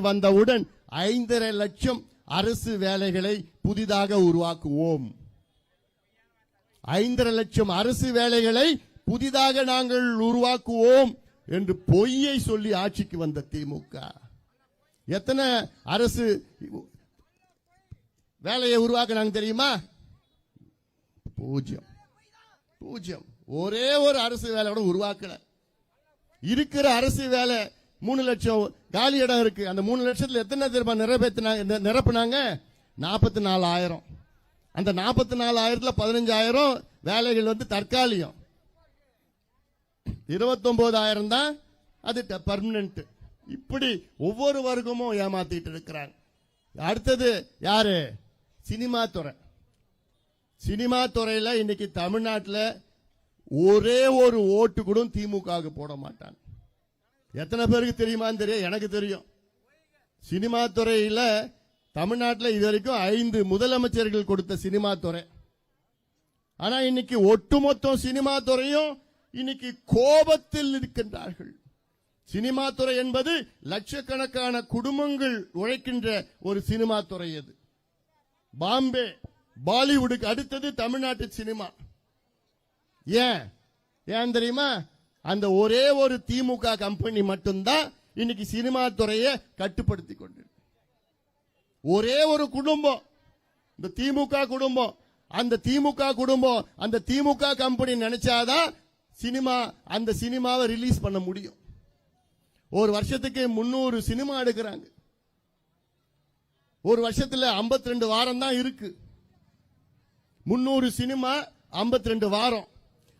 வந்தவுடன் ஐந்தரை லட்சம் அரசு வேலைகளை புதிதாக உருவாக்குவோம். ஐந்தரை லட்சம் அரசு வேலைகளை புதிதாக நாங்கள் உருவாக்குவோம் என்று பொய்யை சொல்லி ஆட்சிக்கு வந்த திமுக. எத்தனை அரசு வேலையை உருவாக்குனாங்க தெரியுமா? பூஜ்யம் பூஜ்யம் ஒரே ஒரு அரசு வேலை கூட உருவாக்கல. இருக்கிற அரசு வேலை மூணு லட்சம் காலி இடம் இருக்கு. அந்த மூணு லட்சத்துல எத்தனை திரும்ப நிறைவேற்றினாங்க நிரப்புனாங்க? நாற்பத்தி நாலாயிரம். அந்த நாற்பத்தி நாலாயிரத்துல பதினஞ்சாயிரம் வேலைகள் வந்து தற்காலிகம். இருபத்தொன்பதாயிரம் தான் அது பர்மனன்ட் இப்படி ஒவ்வொரு வர்க்கமும் ஏமாத்திட்டு இருக்கிறாங்க. அடுத்தது யாரு? சினிமா துறை. சினிமா துறையில இன்னைக்கு தமிழ்நாட்டில் ஒரே ஒரு ஓட்டு கூட திமுக போட மாட்டாங்க. எத்தனை பேருக்கு தெரியுமான்னு தெரியும் எனக்கு தெரியும். சினிமா துறையில் தமிழ்நாட்டில் இது வரைக்கும் ஐந்து முதலமைச்சர்கள் கொடுத்த சினிமா துறை. ஆனால் இன்னைக்கு ஒட்டுமொத்தம் சினிமா துறையும் இன்னைக்கு கோபத்தில் இருக்கின்றார்கள் சினிமா துறை என்பது லட்சக்கணக்கான குடும்பங்கள் உழைக்கின்ற ஒரு சினிமா துறை அது. பாம்பே பாலிவுட்டுக்கு அடுத்தது தமிழ்நாட்டு சினிமா. ஏன்? ஏன் தெரியுமா? அந்த ஒரே ஒரு திமுக கம்பெனி மட்டும்தான் இன்னைக்கு சினிமா துறையை கட்டுப்படுத்தி கொண்டு ஒரே ஒரு குடும்பம். இந்த திமுக குடும்பம். அந்த திமுக குடும்பம் அந்த திமுக கம்பெனி நினைச்சாதான் சினிமா அந்த சினிமாவை ரிலீஸ் பண்ண முடியும். ஒரு வருஷத்துக்கு முன்னூறு சினிமா எடுக்கிறாங்க. ஒரு வருஷத்துல 52 ரெண்டு வாரம் தான் இருக்கு. முன்னூறு சினிமா 52 ரெண்டு வாரம்.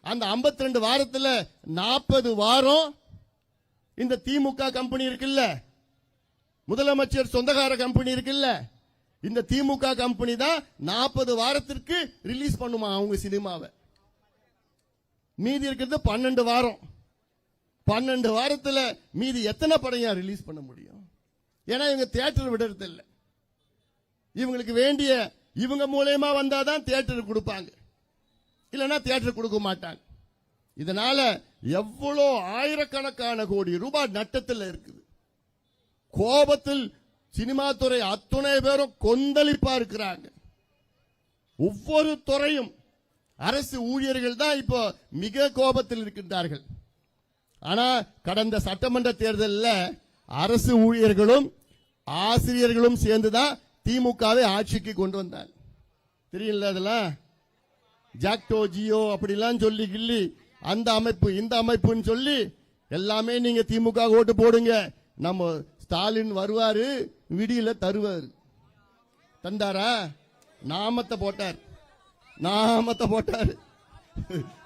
அந்த 52 ரெண்டு வாரத்துல நாற்பது வாரம் இந்த திமுக கம்பெனி இருக்குல்ல? முதலமைச்சர் சொந்தக்கார கம்பெனி இருக்குல்ல? இந்த திமுக கம்பெனி தான் நாற்பது வாரத்திற்கு ரிலீஸ் பண்ணுமா அவங்க சினிமாவை? மீதி இருக்கிறது பன்னெண்டு வாரம். பன்னெண்டு வாரத்தில் மீதி எத்தனை படையா ரிலீஸ் பண்ண முடியும்? ஏன்னா இவங்க தியேட்டர் விடுறது இல்லை இவங்களுக்கு வேண்டிய இவங்க மூலயமா வந்தாதான் தியேட்டர் கொடுப்பாங்க. இல்லைன்னா தியேட்டர் கொடுக்க மாட்டாங்க இதனால எவ்வளோ ஆயிரக்கணக்கான கோடி ரூபாய் நட்டத்தில் இருக்குது. கோபத்தில் சினிமா துறை அத்துணை பேரும் கொந்தளிப்பா இருக்கிறாங்க. ஒவ்வொரு துறையும் அரசு ஊழியர்கள் தான் இப்போ மிக கோபத்தில் இருக்கின்றார்கள். ஆனா கடந்த சட்டமன்ற தேர்தலில் அரசு ஊழியர்களும் ஆசிரியர்களும் சேர்ந்துதான் திமுகவை ஆட்சிக்கு கொண்டு வந்தாங்க. தெரியல அதெல்லாம்? ஜாக்டோ ஜியோ அப்படிலாம் சொல்லி கிள்ளி அந்த அமைப்பு இந்த அமைப்புன்னு சொல்லி எல்லாமே நீங்க திமுக ஓட்டு போடுங்க. நம்ம ஸ்டாலின் வருவாரு விடியில தருவாரு. தந்தாரா? நாமத்தை போட்டார். நாமத்தை போட்டார்.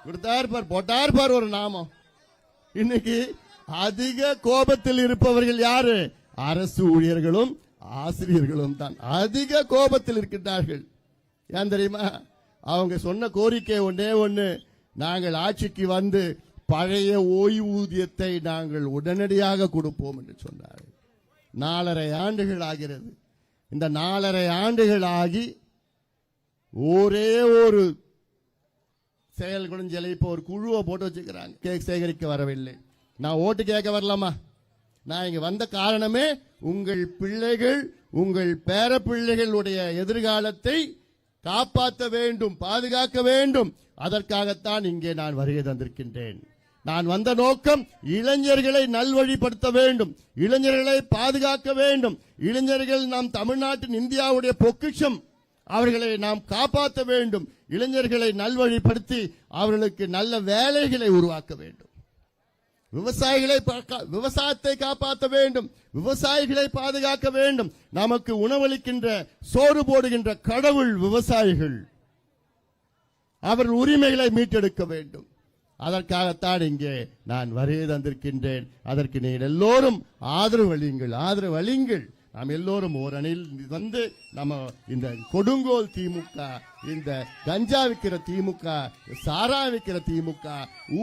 கொடுத்தார் பார் போட்டார் பார் ஒரு நாமம். இன்னைக்கு அதிக கோபத்தில் இருப்பவர்கள் யாரு? அரசு ஊழியர்களும் ஆசிரியர்களும் தான். அதிக கோபத்தில் இருக்கின்றார்கள். ஏன் தெரியுமா? அவங்க சொன்ன கோரிக்கை ஒன்னே ஒன்று நாங்கள் ஆட்சிக்கு வந்து பழைய ஓய்வூதியத்தை நாங்கள் உடனடியாக கொடுப்போம் என்று சொன்னார்கள் நாலரை ஆண்டுகள் ஆகிறது. இந்த நாலரை ஆண்டுகள் ஆகி ஒரே ஒரு செயல் குழஞ்சலை இப்போ ஒரு குழுவை போட்டு வச்சுக்கிறாங்க. கேக் சேகரிக்க வரவில்லை. நான் ஓட்டு கேட்க வரலாமா? நான் இங்கே வந்த காரணமே உங்கள் பிள்ளைகள் உங்கள் பேர பிள்ளைகளுடைய எதிர்காலத்தை காப்பாற்ற வேண்டும் பாதுகாக்க வேண்டும். அதற்காகத்தான் இங்கே நான் வருகை தந்திருக்கின்றேன். நான் வந்த நோக்கம் இளைஞர்களை நல்வழிப்படுத்த வேண்டும் இளைஞர்களை பாதுகாக்க வேண்டும். இளைஞர்கள் நாம் தமிழ்நாட்டின் இந்தியாவுடைய பொக்கிஷம். அவர்களை நாம் காப்பாற்ற வேண்டும். இளைஞர்களை நல்வழிப்படுத்தி அவர்களுக்கு நல்ல வேலைகளை உருவாக்க வேண்டும். விவசாயிகளை விவசாயத்தை காப்பாற்ற வேண்டும் விவசாயிகளை பாதுகாக்க வேண்டும். நமக்கு உணவளிக்கின்ற சோறு போடுகின்ற கடவுள் விவசாயிகள். அவர் உரிமைகளை மீட்டெடுக்க வேண்டும். அதற்காகத்தான் இங்கே நான் வருகை தந்திருக்கின்றேன். அதற்கு நீங்கள் எல்லோரும் ஆதரவு அளியுங்கள் ஆதரவு அளியுங்கள். நாம் எல்லோரும் ஓரணியில் வந்து நம்ம இந்த கொடுங்கோல் திமுக இந்த கஞ்சா விற்கிற திமுக சாரா விற்கிற திமுக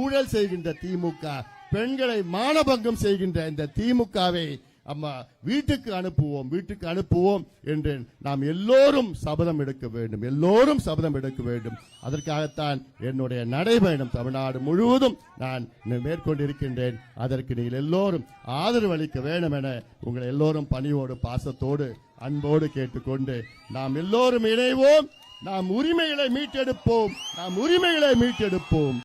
ஊழல் செய்கின்ற திமுக பெண்களை மானபங்கம் செய்கின்ற இந்த திமுகவை அம்மா வீட்டுக்கு அனுப்புவோம் வீட்டுக்கு அனுப்புவோம் என்று நாம் எல்லோரும் சபதம் எடுக்க வேண்டும். எல்லோரும் சபதம் எடுக்க வேண்டும். அதற்காகத்தான் என்னுடைய நடைபயணம் தமிழ்நாடு முழுவதும் நான் மேற்கொண்டிருக்கின்றேன். அதற்கு நீங்கள் எல்லோரும் ஆதரவு அளிக்க வேண்டும் என உங்களை எல்லோரும் பணியோடு பாசத்தோடு அன்போடு கேட்டுக்கொண்டு நாம் எல்லோரும் இணைவோம். நாம் உரிமைகளை மீட்டெடுப்போம். நாம் உரிமைகளை மீட்டெடுப்போம்.